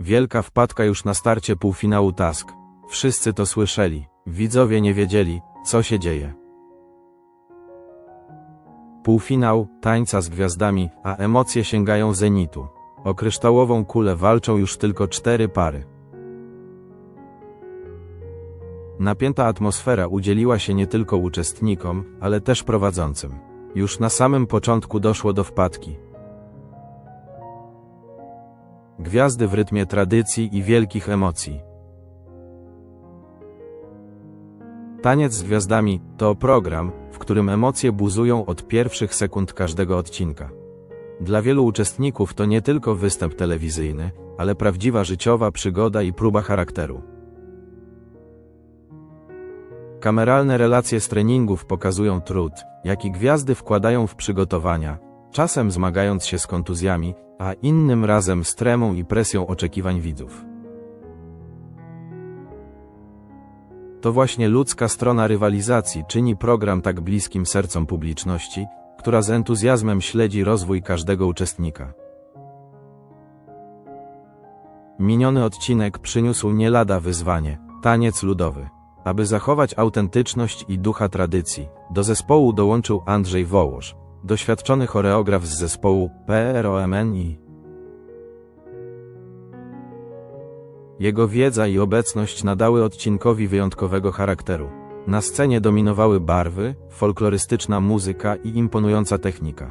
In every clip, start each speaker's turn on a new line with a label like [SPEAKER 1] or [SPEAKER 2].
[SPEAKER 1] Wielka wpadka już na starcie półfinału Task. Wszyscy to słyszeli. Widzowie nie wiedzieli, co się dzieje. Półfinał, tańca z gwiazdami, a emocje sięgają zenitu. O kryształową kulę walczą już tylko cztery pary. Napięta atmosfera udzieliła się nie tylko uczestnikom, ale też prowadzącym. Już na samym początku doszło do wpadki. Gwiazdy w rytmie tradycji i wielkich emocji. Taniec z gwiazdami to program, w którym emocje buzują od pierwszych sekund każdego odcinka. Dla wielu uczestników to nie tylko występ telewizyjny, ale prawdziwa życiowa przygoda i próba charakteru. Kameralne relacje z treningów pokazują trud, jaki gwiazdy wkładają w przygotowania, czasem zmagając się z kontuzjami, a innym razem z tremą i presją oczekiwań widzów. To właśnie ludzka strona rywalizacji czyni program tak bliskim sercom publiczności, która z entuzjazmem śledzi rozwój każdego uczestnika. Miniony odcinek przyniósł nie lada wyzwanie taniec ludowy. Aby zachować autentyczność i ducha tradycji, do zespołu dołączył Andrzej Wołosz, doświadczony choreograf z zespołu PROMNI. Jego wiedza i obecność nadały odcinkowi wyjątkowego charakteru. Na scenie dominowały barwy, folklorystyczna muzyka i imponująca technika.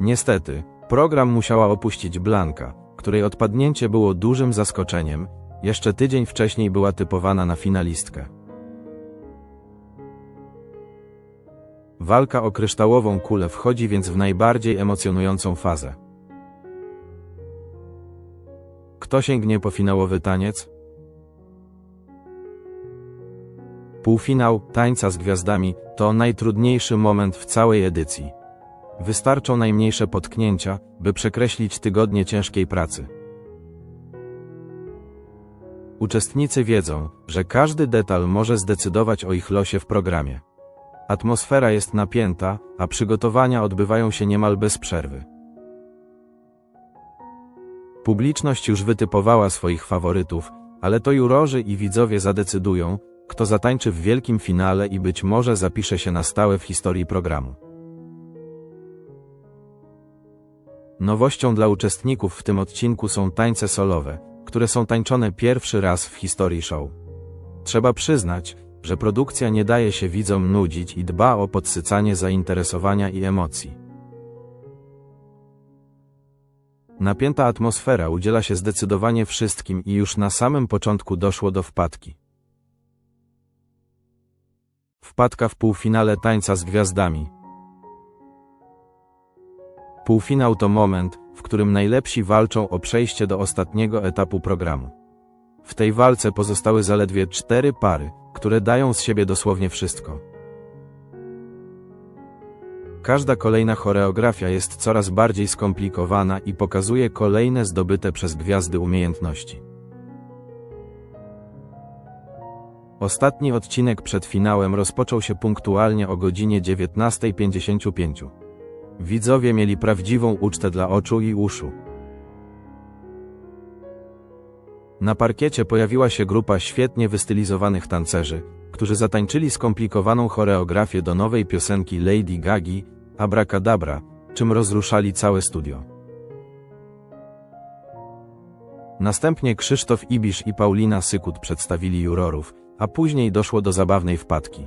[SPEAKER 1] Niestety, program musiała opuścić Blanka, której odpadnięcie było dużym zaskoczeniem, jeszcze tydzień wcześniej była typowana na finalistkę. Walka o kryształową kulę wchodzi więc w najbardziej emocjonującą fazę. Kto sięgnie po finałowy taniec? Półfinał Tańca z Gwiazdami to najtrudniejszy moment w całej edycji. Wystarczą najmniejsze potknięcia, by przekreślić tygodnie ciężkiej pracy. Uczestnicy wiedzą, że każdy detal może zdecydować o ich losie w programie. Atmosfera jest napięta, a przygotowania odbywają się niemal bez przerwy. Publiczność już wytypowała swoich faworytów, ale to jurorzy i widzowie zadecydują, kto zatańczy w wielkim finale i być może zapisze się na stałe w historii programu. Nowością dla uczestników w tym odcinku są tańce solowe, które są tańczone pierwszy raz w historii show. Trzeba przyznać, że produkcja nie daje się widzom nudzić i dba o podsycanie zainteresowania i emocji. Napięta atmosfera udziela się zdecydowanie wszystkim i już na samym początku doszło do wpadki. Wpadka w półfinale tańca z gwiazdami. Półfinał to moment, w którym najlepsi walczą o przejście do ostatniego etapu programu. W tej walce pozostały zaledwie cztery pary, które dają z siebie dosłownie wszystko. Każda kolejna choreografia jest coraz bardziej skomplikowana i pokazuje kolejne zdobyte przez gwiazdy umiejętności. Ostatni odcinek przed finałem rozpoczął się punktualnie o godzinie 19.55. Widzowie mieli prawdziwą ucztę dla oczu i uszu. Na parkiecie pojawiła się grupa świetnie wystylizowanych tancerzy, którzy zatańczyli skomplikowaną choreografię do nowej piosenki Lady Gagi, Abracadabra, czym rozruszali całe studio. Następnie Krzysztof Ibisz i Paulina Sykut przedstawili jurorów, a później doszło do zabawnej wpadki.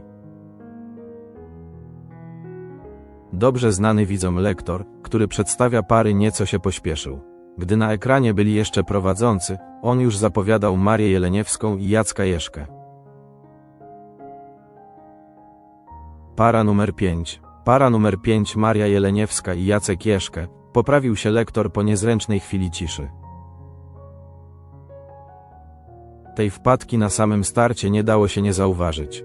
[SPEAKER 1] Dobrze znany widzom lektor, który przedstawia pary nieco się pośpieszył. Gdy na ekranie byli jeszcze prowadzący, on już zapowiadał Marię Jeleniewską i Jacka Jeszkę. Para numer 5. Para numer 5 Maria Jeleniewska i Jacek Jeszkę. Poprawił się lektor po niezręcznej chwili ciszy. Tej wpadki na samym starcie nie dało się nie zauważyć.